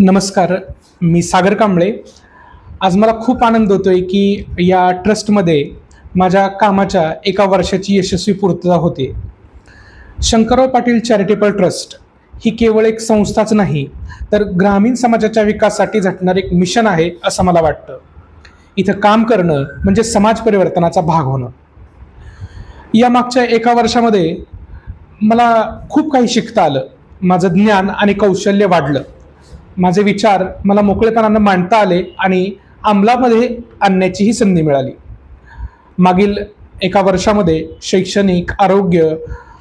नमस्कार मी सागर कांबळे. आज मला खूप आनंद होतोय की या ट्रस्टमध्ये माझ्या कामाच्या एका वर्षाची यशस्वी पूर्तता होते. शंकरराव पाटील चॅरिटेबल ट्रस्ट ही केवळ एक संस्थाच नाही तर ग्रामीण समाजाच्या विकासासाठी झटणारं एक मिशन आहे असं मला वाटतं. इथं काम करणं म्हणजे समाज परिवर्तनाचा भाग होणं. या मागच्या एका वर्षामध्ये मला खूप काही शिकता आलं. माझं ज्ञान आणि कौशल्य वाढलं. माझे विचार मला मोकळेपणानं मांडता आले आणि अंमलामध्ये आणण्याचीही संधी मिळाली. मागील एका वर्षामध्ये शैक्षणिक आरोग्य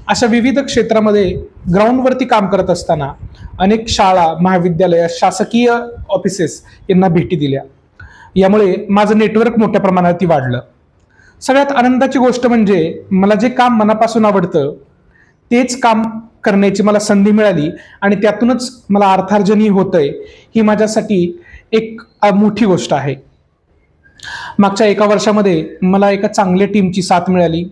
अशा विविध क्षेत्रामध्ये ग्राउंडवरती काम करत असताना अनेक शाळा महाविद्यालय शासकीय ऑफिसेस यांना भेटी दिल्या. यामुळे माझं नेटवर्क मोठ्या प्रमाणावरती वाढलं. सगळ्यात आनंदाची गोष्ट म्हणजे मला जे काम मनापासून आवडतं तेच काम करण्याची मला संधी मिळाली आणि त्यातूनच मला अर्थार्जनही होतंय. ही माझ्यासाठी एक मोठी गोष्ट आहे. मागच्या एका वर्षामध्ये मला एका चांगल्या टीमची साथ मिळाली.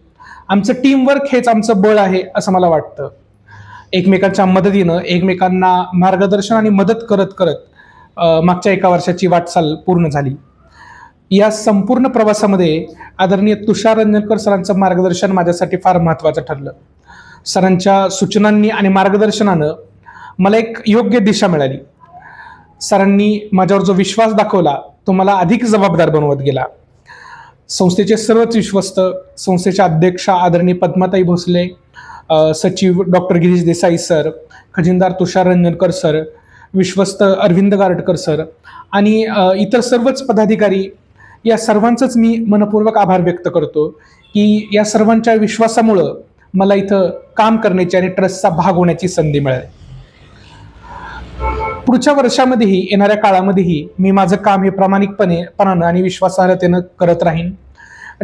आमचं टीमवर्क हेच आमचं बळ आहे असं मला वाटतं. एकमेकांच्या मदतीनं एकमेकांना मार्गदर्शन आणि मदत करत करत मागच्या एका वर्षाची वाटचाल पूर्ण झाली. या संपूर्ण प्रवासामध्ये आदरणीय तुषार रंजनकर सरांचं मार्गदर्शन माझ्यासाठी फार महत्त्वाचं ठरलं. सरांच्या सूचनांनी आणि मार्गदर्शनानं मला एक योग्य दिशा मिळाली. सरांनी माझ्यावर जो विश्वास दाखवला तो मला अधिक जबाबदार बनवत गेला. संस्थेचे सर्वच विश्वस्त संस्थेच्या अध्यक्षा आदरणीय पद्माताई भोसले सचिव डॉक्टर गिरीश देसाई सर खजिनदार तुषार रंजनकर सर विश्वस्त अरविंद गारटकर सर आणि इतर सर्वच पदाधिकारी या सर्वांचंच मी मनपूर्वक आभार व्यक्त करतो की या सर्वांच्या विश्वासामुळं मला इथं काम करण्याची आणि ट्रस्टचा भाग होण्याची संधी मिळाली. पुढच्या वर्षामध्येही येणाऱ्या काळामध्येही मी माझं काम हे प्रामाणिकपणे पणानं आणि विश्वासार्हतेनं करत राहीन.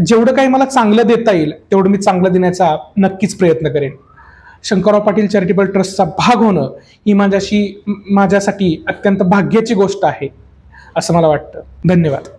जेवढं काही मला चांगलं देता येईल तेवढं मी चांगलं देण्याचा नक्कीच प्रयत्न करेन. शंकरराव पाटील चॅरिटेबल ट्रस्टचा भाग होणं ही माझ्याशी माझ्यासाठी अत्यंत भाग्याची गोष्ट आहे असं मला वाटतं. धन्यवाद.